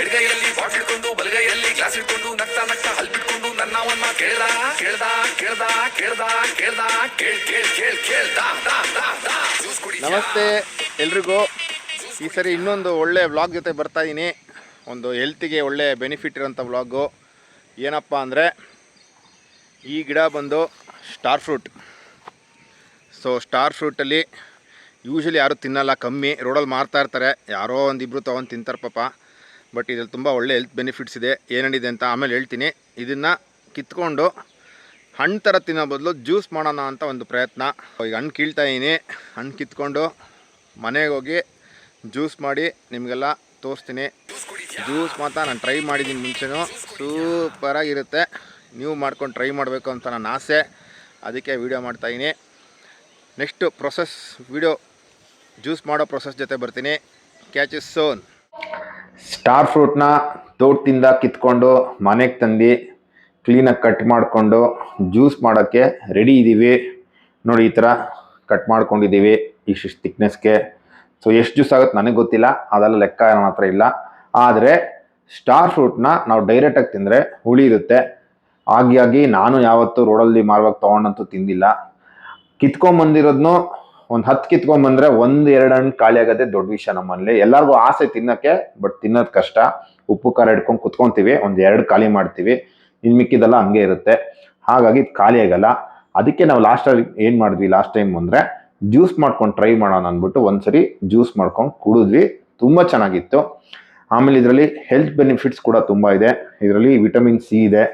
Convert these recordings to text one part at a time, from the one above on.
ಎಡಗೈಯಲ್ಲಿ ಬಾಟ್ ಹಿಡ್ಕೊಂಡು, ಬಲಗೈಯಲ್ಲಿ ಗ್ಲಾಸ್ ಇಟ್ಕೊಂಡು ನಗ್ತಾ ನಗ್ತಾ ಹಲ್ ಬಿಟ್ಕೊಂಡು ನನ್ನವನ್ನ ಕೇಳ್ದ ಕೇಳ್ದ ಕೇಳ್ದ ಕೇಳ್ದ ಕೇಳ್ದ, ಕೇಳ್ ಕೇಳ್ ಕೇಳ್ ಕೇಳ್ದ ನಮಸ್ತೆ ಎಲ್ರಿಗೂ. ಈ ಸರಿ ಇನ್ನೊಂದು ಒಳ್ಳೆ ವ್ಲಾಗ್ ಜೊತೆ ಬರ್ತಾ ಇದ್ದೀನಿ ಒಂದು ಹೆಲ್ತಿಗೆ ಒಳ್ಳೆ ಬೆನಿಫಿಟ್ ಇರೋಂಥ ವ್ಲಾಗು. ಏನಪ್ಪ ಅಂದರೆ, ಈ ಗಿಡ ಬಂದು ಸ್ಟಾರ್ ಫ್ರೂಟ್. ಸೊ ಸ್ಟಾರ್ ಫ್ರೂಟಲ್ಲಿ ಯೂಶ್ವಲಿ ಯಾರೂ ತಿನ್ನಲ್ಲ, ಕಮ್ಮಿ. ರೋಡಲ್ಲಿ ಮಾರ್ತಾ ಇರ್ತಾರೆ. ಯಾರೋ ಒಂದಿಬ್ಬರು ತೊಗೊಂಡು ತಿಂತಾರೆ ಪಾಪ. ಬಟ್ ಇದ್ರಲ್ಲಿ ತುಂಬ ಒಳ್ಳೆ ಹೆಲ್ತ್ ಬೆನಿಫಿಟ್ಸ್ ಇದೆ. ಏನೇನಿದೆ ಅಂತ ಆಮೇಲೆ ಹೇಳ್ತೀನಿ. ಇದನ್ನು ಕಿತ್ಕೊಂಡು ಹಣ್ಣು ಥರ ತಿನ್ನೋ ಬದಲು ಜ್ಯೂಸ್ ಮಾಡೋಣ ಅಂತ ಒಂದು ಪ್ರಯತ್ನ. ಈಗ ಹಣ್ಣು ಕೀಳ್ತಾ ಇದ್ದೀನಿ ಹಣ್ಣು ಕಿತ್ಕೊಂಡು ಮನೆಗೆ ಹೋಗಿ ಜ್ಯೂಸ್ ಮಾಡಿ ನಿಮಗೆಲ್ಲ ತೋರಿಸ್ತೀನಿ. ಜ್ಯೂಸ್ ಮಾತ್ರ ನಾನು ಟ್ರೈ ಮಾಡಿದ್ದೀನಿ ಮುಂಚೆನೂ. ಸೂಪರಾಗಿರುತ್ತೆ ನೀವು ಮಾಡ್ಕೊಂಡು ಟ್ರೈ ಮಾಡಬೇಕು ಅಂತ ನನ್ನ ಆಸೆ. ಅದಕ್ಕೆ ವೀಡಿಯೋ ಮಾಡ್ತಾಯಿದ್ದೀನಿ ನೆಕ್ಸ್ಟು ಪ್ರೊಸೆಸ್ ವೀಡಿಯೋ ಜ್ಯೂಸ್ ಮಾಡೋ ಪ್ರೊಸೆಸ್ ಜೊತೆ ಬರ್ತೀನಿ. ಕ್ಯಾಚಸ್ ಸೋನ್ ಸ್ಟಾರ್ ಫ್ರೂಟ್ನ ತೋಟದಿಂದ ಕಿತ್ಕೊಂಡು ಮನೆಗೆ ತಂದು ಕ್ಲೀನಾಗಿ ಕಟ್ ಮಾಡಿಕೊಂಡು ಜ್ಯೂಸ್ ಮಾಡೋಕ್ಕೆ ರೆಡಿ ಇದ್ದೀವಿ ನೋಡಿ, ಈ ಥರ ಕಟ್ ಮಾಡ್ಕೊಂಡಿದ್ದೀವಿ ಇಷ್ಟಿಷ್ಟು ತಿಕ್ನೆಸ್ಗೆ ಸೊ ಎಷ್ಟು ಜ್ಯೂಸ್ ಆಗುತ್ತೆ ನನಗೆ ಗೊತ್ತಿಲ್ಲ, ಅದೆಲ್ಲ ಲೆಕ್ಕ ನನ್ನ ಹತ್ರ ಇಲ್ಲ. ಆದರೆ, ಸ್ಟಾರ್ ಫ್ರೂಟ್ನ ನಾವು ಡೈರೆಕ್ಟಾಗಿ ತಿಂದರೆ ಹುಳಿ ಇರುತ್ತೆ. ಆಗಿ ನಾನು ಯಾವತ್ತೂ ರೋಡಲ್ಲಿ ಮಾರುವಾಗ ತೊಗೊಂಡಂತೂ ತಿಂದಿಲ್ಲ. ಕಿತ್ಕೊಂಬಂದಿರೋದ್ನು ಒಂದು ಹತ್ತು ಕಿತ್ಕೊಂಬಂದ್ರೆ ಒಂದ್ ಎರಡು ಹಣ್ಣು ಖಾಲಿ ಆಗೋದೇ ದೊಡ್ಡ ವಿಷಯ ನಮ್ಮಲ್ಲಿ ಎಲ್ಲರಿಗೂ ಆಸೆ ತಿನ್ನಕ್ಕೆ, ಬಟ್ ತಿನ್ನೋದು ಕಷ್ಟ. ಉಪ್ಪು, ಖಾರ ಹಿಡ್ಕೊಂಡು ಕುತ್ಕೊಂತೀವಿ, ಒಂದ್ ಎರಡು ಖಾಲಿ ಮಾಡ್ತೀವಿ. ಇನ್ ಮಿಕ್ಕಿದೆಲ್ಲ ಹಂಗೆ ಇರುತ್ತೆ. ಹಾಗಾಗಿ ಖಾಲಿ ಆಗಲ್ಲ. ಅದಕ್ಕೆ ನಾವು ಲಾಸ್ಟಲ್ಲಿ ಏನು ಮಾಡಿದ್ವಿ ಲಾಸ್ಟ್ ಟೈಮ್ ಅಂದರೆ ಜ್ಯೂಸ್ ಮಾಡ್ಕೊಂಡು ಟ್ರೈ ಮಾಡೋಣ ಅಂದ್ಬಿಟ್ಟು ಒಂದ್ಸರಿ ಜ್ಯೂಸ್ ಮಾಡ್ಕೊಂಡು ಕುಡಿದ್ವಿ. ತುಂಬ ಚೆನ್ನಾಗಿತ್ತು. ಆಮೇಲೆ ಇದರಲ್ಲಿ ಹೆಲ್ತ್ ಬೆನಿಫಿಟ್ಸ್ ಕೂಡ ತುಂಬ ಇದೆ. ಇದರಲ್ಲಿ ವಿಟಮಿನ್ ಸಿ ಇದೆ.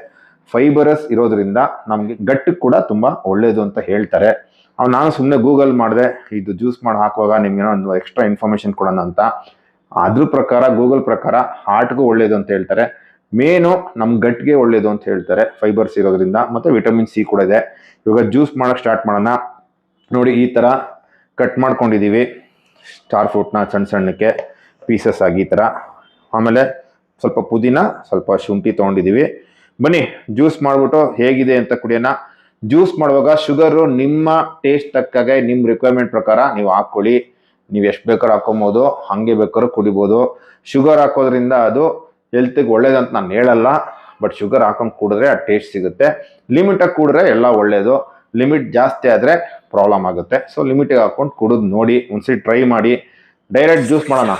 ಫೈಬರಸ್ ಇರೋದ್ರಿಂದ ನಮಗೆ ಗಟ್ಟಿಗೆ ಕೂಡ ತುಂಬ ಒಳ್ಳೆಯದು ಅಂತ ಹೇಳ್ತಾರೆ. ಅವ್ ನಾನು ಸುಮ್ಮನೆ ಗೂಗಲ್ ಮಾಡಿದೆ, ಇದು ಜ್ಯೂಸ್ ಮಾಡಿ ಹಾಕುವಾಗ ನಿಮ್ಗೆ ಏನೋ ಒಂದು ಎಕ್ಸ್ಟ್ರಾ ಇನ್ಫಾರ್ಮೇಶನ್ ಕೊಡೋಣ ಅಂತ. ಅದ್ರ ಪ್ರಕಾರ ಗೂಗಲ್ ಪ್ರಕಾರ ಹಾರ್ಟ್ಗೂ ಒಳ್ಳೇದು ಅಂತ ಹೇಳ್ತಾರೆ. ಮೇನು ನಮ್ಮ ಗಟ್ಟಿಗೆ ಒಳ್ಳೇದು ಅಂತ ಹೇಳ್ತಾರೆ ಫೈಬರ್ಸ್ ಇರೋದ್ರಿಂದ. ಮತ್ತು ವಿಟಮಿನ್ ಸಿ ಕೂಡ ಇದೆ. ಇವಾಗ ಜ್ಯೂಸ್ ಮಾಡೋಕ್ಕೆ ಸ್ಟಾರ್ಟ್ ಮಾಡೋಣ. ನೋಡಿ, ಈ ಥರ ಕಟ್ ಮಾಡ್ಕೊಂಡಿದ್ದೀವಿ ಸ್ಟಾರ್ ಫ್ರೂಟ್ನ ಸಣ್ಣ ಸಣ್ಣಕ್ಕೆ ಪೀಸಸ್ ಆಗಿ ಈ ಥರ ಆಮೇಲೆ ಸ್ವಲ್ಪ ಪುದೀನ, ಸ್ವಲ್ಪ ಶುಂಠಿ ತೊಗೊಂಡಿದ್ದೀವಿ ಬನ್ನಿ ಜ್ಯೂಸ್ ಮಾಡಿಬಿಟ್ಟು ಹೇಗಿದೆ ಅಂತ ಕುಡಿಯೋಣ. ಜ್ಯೂಸ್ ಮಾಡುವಾಗ ಶುಗರು ನಿಮ್ಮ ಟೇಸ್ಟ್ ತಕ್ಕಾಗೆ ನಿಮ್ಮ ರಿಕ್ವೈರ್ಮೆಂಟ್ ಪ್ರಕಾರ ನೀವು ಹಾಕ್ಕೊಳ್ಳಿ. ನೀವು ಎಷ್ಟು ಬೇಕಾದ್ರೂ ಹಾಕೊಬೋದು ಹಾಗೆ ಬೇಕಾದ್ರೂ ಕುಡಿಬೋದು. ಶುಗರ್ ಹಾಕೋದ್ರಿಂದ ಅದು ಹೆಲ್ತಿಗೆ ಒಳ್ಳೇದಂತ ನಾನು ಹೇಳಲ್ಲ ಬಟ್ ಶುಗರ್ ಹಾಕೊಂಡು ಕುಡಿದ್ರೆ ಆ ಟೇಸ್ಟ್ ಸಿಗುತ್ತೆ. ಲಿಮಿಟಾಗಿ ಕುಡಿದ್ರೆ ಎಲ್ಲ ಒಳ್ಳೆಯದು ಲಿಮಿಟ್ ಜಾಸ್ತಿ ಆದರೆ ಪ್ರಾಬ್ಲಮ್ ಆಗುತ್ತೆ. ಸೊ ಲಿಮಿಟಿಗೆ ಹಾಕೊಂಡು ಕುಡಿದು ನೋಡಿ, ಒಂದ್ಸರಿ ಟ್ರೈ ಮಾಡಿ. ಡೈರೆಕ್ಟ್ ಜ್ಯೂಸ್ ಮಾಡೋಣ.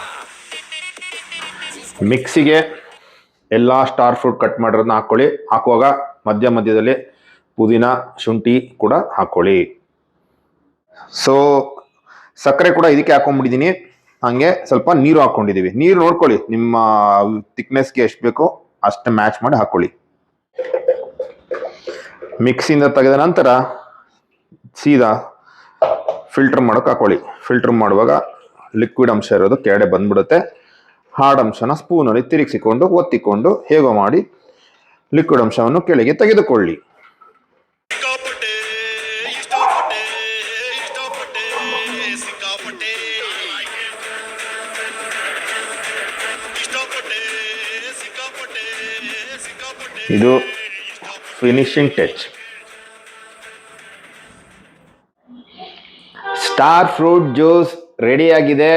ಮಿಕ್ಸಿಗೆ ಎಲ್ಲ ಸ್ಟಾರ್ ಫ್ರೂಟ್ ಕಟ್ ಮಾಡಿರೋದನ್ನ ಹಾಕ್ಕೊಳ್ಳಿ ಹಾಕುವಾಗ ಮಧ್ಯ ಮಧ್ಯದಲ್ಲಿ ಪುದೀನ, ಶುಂಠಿ ಕೂಡ ಹಾಕ್ಕೊಳ್ಳಿ ಸೊ ಸಕ್ಕರೆ ಕೂಡ ಇದಕ್ಕೆ ಹಾಕೊಂಡ್ಬಿಟ್ಟಿದ್ದೀನಿ ಹಂಗೆ ಸ್ವಲ್ಪ ನೀರು ಹಾಕೊಂಡಿದ್ದೀವಿ ನೀರು ನೋಡ್ಕೊಳ್ಳಿ, ನಿಮ್ಮ ಥಿಕ್ನೆಸ್ಗೆ ಎಷ್ಟು ಬೇಕೋ ಅಷ್ಟು ಮ್ಯಾಚ್ ಮಾಡಿ ಹಾಕ್ಕೊಳ್ಳಿ ಮಿಕ್ಸಿಂದ ತೆಗೆದ ನಂತರ ಸೀದಾ ಫಿಲ್ಟರ್ ಮಾಡೋಕೆ ಹಾಕೊಳ್ಳಿ. ಫಿಲ್ಟರ್ ಮಾಡುವಾಗ ಲಿಕ್ವಿಡ್ ಅಂಶ ಇರೋದು ಕೆಳಗೆ ಬಂದ್ಬಿಡುತ್ತೆ. ಹಾರ್ಡ್ ಅಂಶನ ಸ್ಪೂನಲ್ಲಿ ತಿರುಗಿಸಿಕೊಂಡು, ಒತ್ತಿಕೊಂಡು, ಹೇಗೋ ಮಾಡಿ ಲಿಕ್ವಿಡ್ ಅಂಶವನ್ನು ಕೆಳಗೆ ತೆಗೆದುಕೊಳ್ಳಿ. ಇದು finishing touch star fruit juice ಆಗಿದೆ.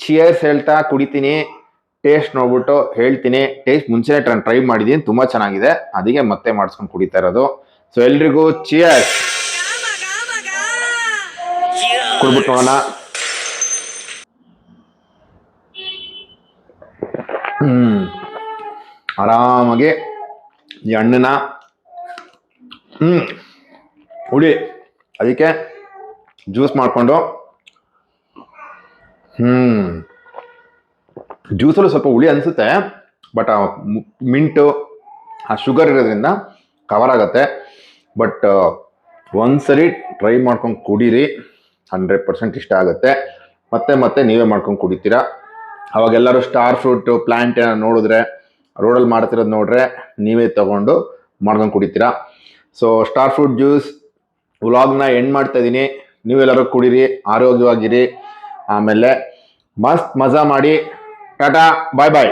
ಚಿಯರ್ಸ್ ಹೇಳ್ತಾ ಕುಡಿತೀನಿ. ಟೇಸ್ಟ್ ನೋಡ್ಬಿಟ್ಟು ಹೇಳ್ತೀನಿ. ಟೇಸ್ಟ್ ಮುಂಚೆನೆ ಟ್ರೈ ಟ್ರೈ ಮಾಡಿದ್ದೀನಿ. ತುಂಬ ಚೆನ್ನಾಗಿದೆ. ಅದಕ್ಕೆ ಮತ್ತೆ ಮಾಡಿಸ್ಕೊಂಡು ಕುಡಿತಾ ಇರೋದು. ಸೊ ಎಲ್ರಿಗೂ ಚಿಯರ್ಸ್ ಕುಡ್ಬಿಟ್ಟು ನೋಡೋಣ. ಹ್ಮ್. ಆರಾಮಾಗಿ ಈ ಹಣ್ಣನ್ನ ಹ್ಮ್ ಹುಳಿ ಅದಕ್ಕೆ ಜ್ಯೂಸ್ ಮಾಡಿಕೊಂಡು. ಹ್ಮ್. ಜ್ಯೂಸಲ್ಲೂ ಸ್ವಲ್ಪ ಹುಳಿ ಅನಿಸುತ್ತೆ, ಬಟ್ ಆ ಮಿಂಟು, ಆ ಶುಗರ್ ಇರೋದ್ರಿಂದ ಕವರ್ ಆಗುತ್ತೆ. ಬಟ್ ಒಂದ್ಸರಿ ಟ್ರೈ ಮಾಡ್ಕೊಂಡು ಕುಡೀರಿ. ಹಂಡ್ರೆಡ್ ಪರ್ಸೆಂಟ್ ಇಷ್ಟ ಆಗುತ್ತೆ. ಮತ್ತೆ ಮತ್ತೆ ನೀವೇ ಮಾಡ್ಕೊಂಡು ಕುಡಿತೀರಾ. ಅವಾಗೆಲ್ಲರೂ ಸ್ಟಾರ್ ಫ್ರೂಟು ಪ್ಲ್ಯಾಂಟ್ ಏನೋ ನೋಡಿದ್ರೆ ರೋಡಲ್ಲಿ ಮಾಡ್ತಿರೋದು ನೋಡ್ರೆ ನೀವೇ ತಗೊಂಡು ಮಾಡ್ಕೊಂಡು ಕುಡಿತೀರಾ. ಸೊ ಸ್ಟಾರ್ ಫ್ರೂಟ್ ಜ್ಯೂಸ್ ವ್ಲಾಗ್ನ ಎಂಡ್ ಮಾಡ್ತಾ ಇದ್ದೀನಿ. ನೀವೆಲ್ಲರೂ ಕುಡೀರಿ, ಆರೋಗ್ಯವಾಗಿರಿ. ಆಮೇಲೆ ಮಸ್ತ್ ಮಜಾ ಮಾಡಿ. ಟಾಟಾ ಬಾಯ್ ಬಾಯ್